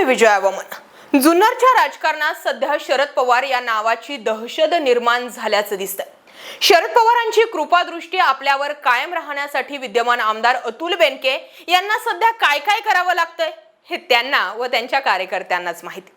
मी विजया वमन जुन्नरच्या राजकारणात सध्या शरद पवार या नावाची दहशत निर्माण झाल्याचं दिसतंय. शरद पवारांची कृपादृष्टी आपल्यावर कायम राहण्यासाठी विद्यमान आमदार अतुल बेनके यांना सध्या काय काय करावं लागतंय हे त्यांना व त्यांच्या कार्यकर्त्यांनाच माहिती.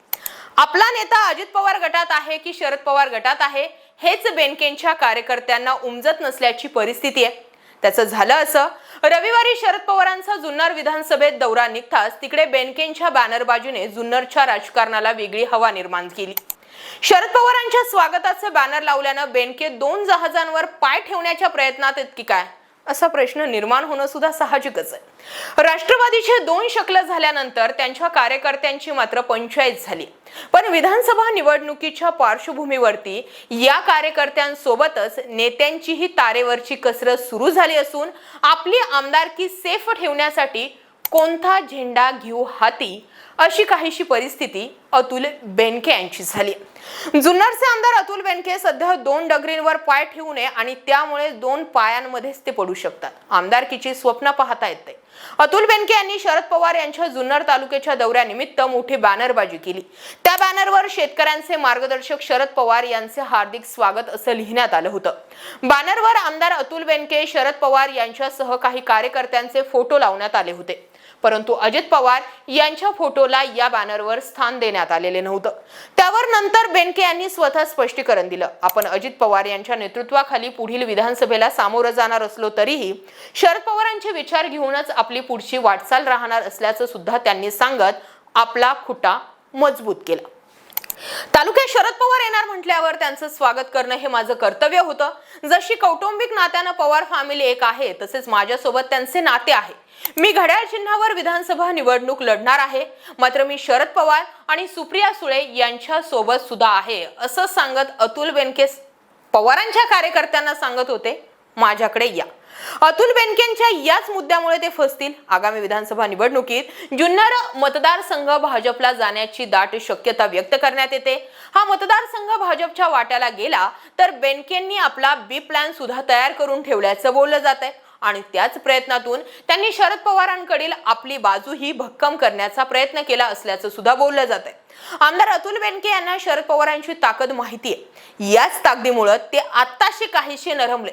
आपला नेता अजित पवार गटात आहे की शरद पवार गटात आहे हेच बेनकेंच्या कार्यकर्त्यांना उमजत नसल्याची परिस्थिती आहे. त्याचं झालं असं. रविवारी शरद पवारांचा जुन्नर विधानसभेत दौरा निघताच तिकडे बेनकेंच्या बॅनरबाजीने जुन्नरच्या राजकारणाला वेगळी हवा निर्माण केली. शरद पवारांच्या स्वागताचे बॅनर लावल्यानं बेनके दोन जहाजांवर पाय ठेवण्याच्या प्रयत्नात इतकी काय? असा प्रश्न निर्माण होणं सुद्धा साहजिकच आहे. राष्ट्रवादीचे दोन शकल झाल्यानंतर त्यांच्या कार्यकर्त्यांची मात्र पंचायत झाली. पण विधानसभा निवडणुकीच्या पार्श्वभूमीवरती या कार्यकर्त्यांसोबतच नेत्यांचीही तारेवरची कसरत सुरू झाली असून आपली आमदारकी सेफ ठेवण्यासाठी कोणता झेंडा घेऊ हाती अशी काहीशी परिस्थिती अतुल बेनके यांची झाली. जुन्नरचे आमदार अतुल बेनके सध्या दोन डगरींवर पाय ठेवू नये आणि त्यामुळे दोन पायांमध्येच ते पडू शकतात. आमदारकीची स्वप्न पाहता येते अतुल बेनके यांनी शरद पवार यांच्या जुन्नर तालुक्याच्या दौऱ्यानिमित्त मोठी बॅनरबाजी केली. त्या बॅनरवर शेतकऱ्यांचे मार्गदर्शक शरद पवार यांचे हार्दिक स्वागत असं लिहिण्यात आलं होतं. बॅनरवर आमदार अतुल बेनके शरद पवार यांच्यासह काही कार्यकर्त्यांचे फोटो लावण्यात आले होते. परंतु अजित पवार यांच्या फोटोला या बॅनरवर स्थान देण्यात आलेले नव्हतं. त्यावर नंतर बेनके यांनी स्वतः स्पष्टीकरण दिलं. आपण अजित पवार यांच्या नेतृत्वाखाली पुढील विधानसभेला सामोरं जाणार असलो तरीही शरद पवारांचे विचार घेऊनच आपली पुढची वाटचाल राहणार असल्याचं सुद्धा त्यांनी सांगत आपला खुटा मजबूत केला. तालुक्यात शरद पवार येणार म्हटल्यावर त्यांचं स्वागत करणं हे माझं कर्तव्य होतं. जशी कौटुंबिक नात्यानं पवार फॅमिली एक आहे तसेच माझ्यासोबत त्यांचे नाते आहे. मी घड्याळ चिन्हावर विधानसभा निवडणूक लढणार आहे. मात्र मी शरद पवार आणि सुप्रिया सुळे यांच्या सोबत सुद्धा आहे असं सांगत अतुल बेनके पवारांच्या कार्यकर्त्यांना सांगत होते. माझ्याकडे या. अतुल बेनकेंच्या याच मुद्द्यामुळे ते फसतील. आगामी विधानसभा निवडणुकीत जुन्नर मतदारसंघ भाजपला जाण्याची दाट शक्यता व्यक्त करण्यात येते. हा मतदारसंघ भाजपच्या वाट्याला गेला तर बेनकेंनी आपला बी प्लॅन सुद्धा तयार करून ठेवल्याचं बोललं जात आहे आणि त्याच प्रयत्नातून त्यांनी शरद पवारांकडील आपली बाजूही भक्कम करण्याचा प्रयत्न केला असल्याचं सुद्धा बोललं जात आहे आमदार अतुल बेनके यांना शरद पवारांची ताकद माहिती आहे. याच ताकदीमुळं ते आत्ताशी काहीशी नरमले.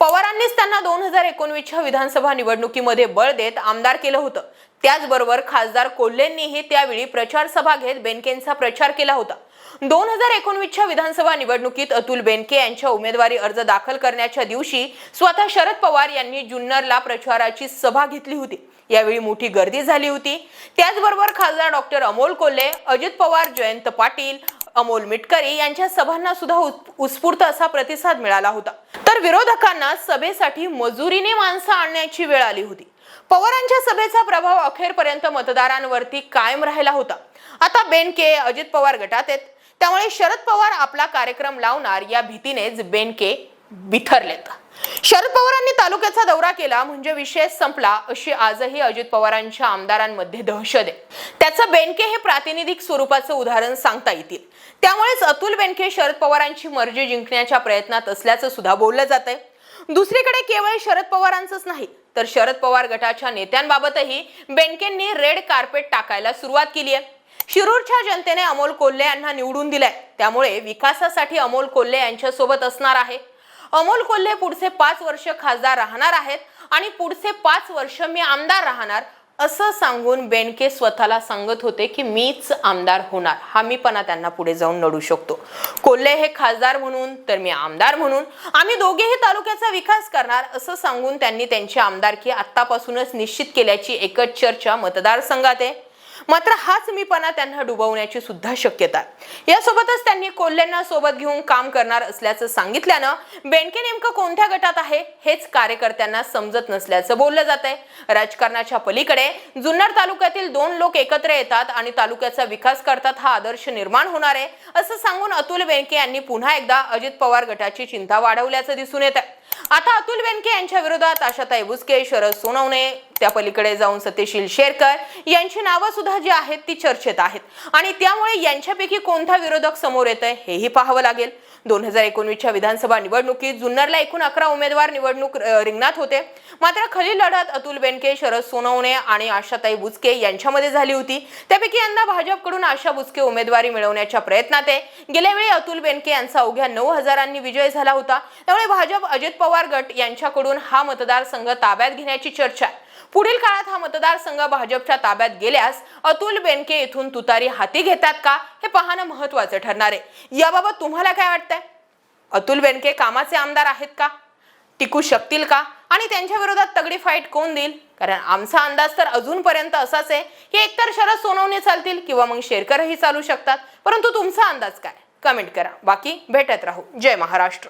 पवारांनीच त्यांना दोन हजार एकोणवीसच्या विधानसभा निवडणुकीमध्ये बळ देत आमदार केलं होतं. त्याचबरोबर खासदार कोल्हेंनीही त्यावेळी प्रचार सभा घेत बेनकेंचा प्रचार केला होता. दोन हजार एकोणवीसच्या विधानसभा निवडणुकीत अतुल बेनके यांच्या उमेदवारी अर्ज दाखल करण्याच्या दिवशी स्वतः शरद पवार यांनी जुन्नरला प्रचाराची सभा घेतली होती. यावेळी मोठी गर्दी झाली होती. त्याचबरोबर खासदार डॉक्टर अमोल कोल्हे अजित पवार जयंत पाटील अमोल मिटकरी यांच्या सभांना सुद्धा उत्स्फूर्त असा प्रतिसाद मिळाला होता. तर विरोधकांना सभेसाठी मजुरीने माणसं आणण्याची वेळ आली होती. पवारांच्या सभेचा प्रभाव अखेरपर्यंत मतदारांवरती कायम राहिला होता. आता बेनके अजित पवार गटात आहेत. त्यामुळे शरद पवार आपला कार्यक्रम लावणार या भीतीनेच बेनके बिथरलेत शरद पवारांनी तालुक्याचा दौरा केला म्हणजे विषय संपला अशी आजही अजित पवारांच्या आमदारांमध्ये दहशत आहे. त्याचं बेनके हे प्रातिनिधिक स्वरूपाचं उदाहरण सांगता येतील. त्यामुळेच अतुल बेनके शरद पवारांची मर्जी जिंकण्याच्या प्रयत्नात असल्याचं सुद्धा बोललं जात आहे दुसरीकडे केवळ शरद पवारांचंच नाही तर शरद पवार गटाच्या नेत्यांबाबतही बेनकेंनी रेड कार्पेट टाकायला सुरुवात केली आहे शिरूरच्या जनतेने अमोल कोल्हे यांना निवडून दिलंय. त्यामुळे विकासासाठी अमोल कोल्हे यांच्या सोबत असणार आहे. अमोल कोल्हे पुढचे पाच वर्ष खासदार राहणार आहेत आणि पुढचे पाच वर्ष मी आमदार राहणार असं सांगून बेनके स्वतःला सांगत होते की मीच आमदार होणार. हा मीपणा त्यांना पुढे जाऊन लढू शकतो. कोल्हे हे खासदार म्हणून तर मी आमदार म्हणून. आम्ही दोघेही तालुक्याचा विकास करणार असं सांगून त्यांनी त्यांची आमदारकी आत्तापासूनच निश्चित केल्याची एकच चर्चा मतदारसंघात आहे. मात्र हाच मीपणा त्यांना डुबवण्याची सुद्धा शक्यता यासोबतच त्यांनी कोल्हेंना सोबत घेऊन काम करणार असल्याचं सांगितल्यानं बेणके नेमकं कोणत्या गटात आहे हेच कार्यकर्त्यांना समजत नसल्याचं बोललं जात आहे. राजकारणाच्या पलीकडे जुन्नर तालुक्यातील दोन लोक एकत्र येतात आणि तालुक्याचा विकास करतात हा आदर्श निर्माण होणार आहे असं सांगून अतुल बेनके यांनी पुन्हा एकदा अजित पवार गटाची चिंता वाढवल्याचं दिसून येत आहे. आता अतुल बेनके यांच्या विरोधात आशाताई बुचके शरद सोनवणे त्या पलीकडे जाऊन सत्यशील शेरकर यांची नावं सुद्धा जी आहेत ती चर्चेत आहेत. आणि त्यामुळे यांच्यापैकी कोणता विरोधक समोर येत आहे हेही पाहावं लागेल. दोन हजार एकोणवीसच्या विधानसभा निवडणुकीत जुन्नरला एकूण अकरा उमेदवार निवडणूक रिंगणात होते. मात्र खाली लढत अतुल बेनके शरद सोनवणे आणि आशाताई बुचके यांच्यामध्ये झाली होती. त्यापैकी यंदा भाजपकडून आशा बुचके उमेदवारी मिळवण्याच्या प्रयत्नात आहे. गेल्यावेळी अतुल बेनके यांचा अवघ्या नऊ हजारांनी विजय झाला होता. त्यामुळे भाजप अजित पवार गट यांच्याकडून हा मतदारसंघ ताब्यात घेण्याची चर्चा आहे. पुढील काळात हा मतदारसंघ भाजपच्या ताब्यात गेल्यास अतुल बेनके येथून तुतारी हाती घेतात का हे पाहणं महत्वाचं ठरणार आहे. याबाबत तुम्हाला काय वाटतंय? अतुल बेनके कामाचे आमदार आहेत का? टिकू शकतील का? आणि त्यांच्या विरोधात तगडी फाईट कोण देईल? कारण आमचा अंदाज तर अजूनपर्यंत असाच आहे की एकतर शरद सोनवणे चालतील किंवा मग शेरकरही चालू शकतात. परंतु तुमचा अंदाज काय? कमेंट करा. बाकी भेटत राहू. जय महाराष्ट्र.